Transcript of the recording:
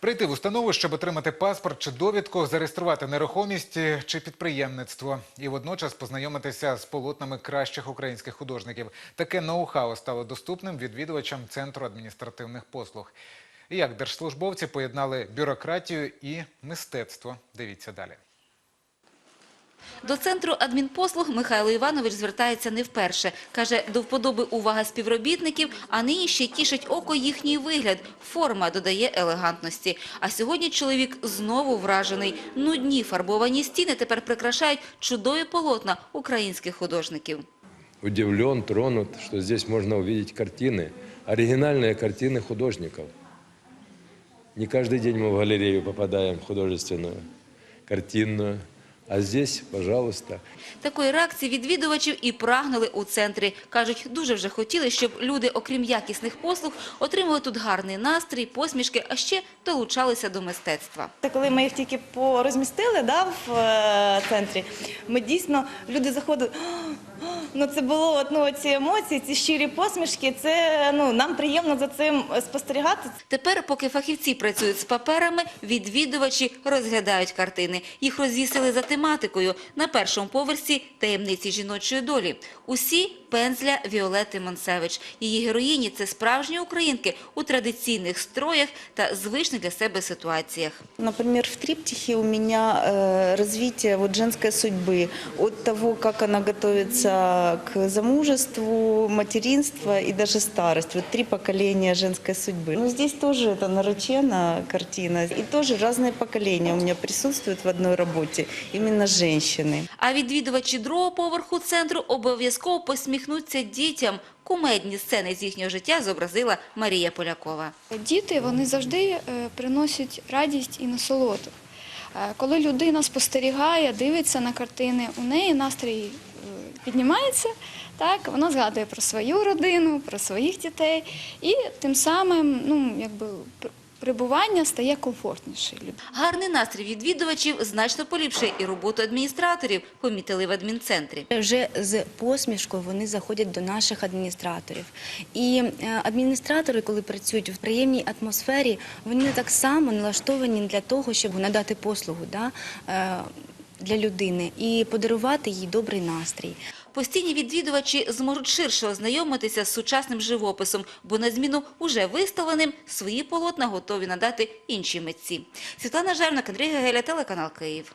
Прийти в установу, щоб отримати паспорт чи довідку, зареєструвати нерухомість чи підприємництво і водночас познайомитися з полотнами кращих українських художників. Таке ноу-хау стало доступним відвідувачам центру адміністративних послуг. Як держслужбовці поєднали бюрократію і мистецтво. Дивіться далі. До центру адмінпослуг Михайло Іванович звертається не вперше. Каже, до вподоби увага співробітників, а нині ще тішить око їхній вигляд. Форма додає елегантності. А сьогодні чоловік знову вражений. Нудні фарбовані стіни тепер прикрашають чудові полотна українських художників. удивлен, тронут, что здесь можно увидеть картины, оригинальные картины художников. Не каждый день мы в галерею попадаем художественную, картинную, а здесь, пожалуйста, Такої реакції відвідувачів і прагнули у центрі. Кажуть, дуже вже хотіли, щоб люди, окрім якісних послуг, отримали тут гарний настрій, посмішки, а ще долучалися до мистецтва. Та коли ми їх тільки порозмістили да, в е, центрі, ми дійсно люди заходили. Ну це було от, ну, ці емоції, ці щирі посмішки. Це ну нам приємно за цим спостерігати. Тепер, поки фахівці працюють з паперами, відвідувачі розглядають картини. Їх розвісили за тематикою. На першому поверсі таємниці жіночої долі. Усі пензля Віолети Монсевич. Її героїні – це справжні українки у традиційних строях та звичних для себе ситуаціях. Например, в триптихе у меня э, развитие вот женской судьбы от того, как она готовится к замужеству, материнству и даже старость. Вот три поколения женской судьбы. Но здесь тоже это наречена картина. И тоже разные поколения у меня присутствуют в одной работе. Именно женщины. А відвідувачі другого поверху центру обов'язково посміхнуться дітям. Кумедні сцени з їхнього життя зобразила Марія Полякова. Діти вони завжди е, приносять радість і насолоду. Е, Коли людина спостерігає, дивиться на картини, у неї настрій е, піднімається, так, вона згадує про свою родину, про своїх дітей, і тим самим ну, якби, пр- перебування стає комфортніше. Гарний настрій відвідувачів значно поліпшує і роботу адміністраторів, помітили в адмінцентрі. Вже з посмішкою вони заходять до наших адміністраторів. І е, адміністратори, коли працюють в приємній атмосфері, вони так само налаштовані для того, щоб надати послугу да, е, для людини і подарувати їй добрий настрій. Постійні відвідувачі зможуть ширше ознайомитися з сучасним живописом, бо на зміну уже виставленим свої полотна готові надати інші митці. Світлана Жернак, Андрій Гегеля, телеканал Київ.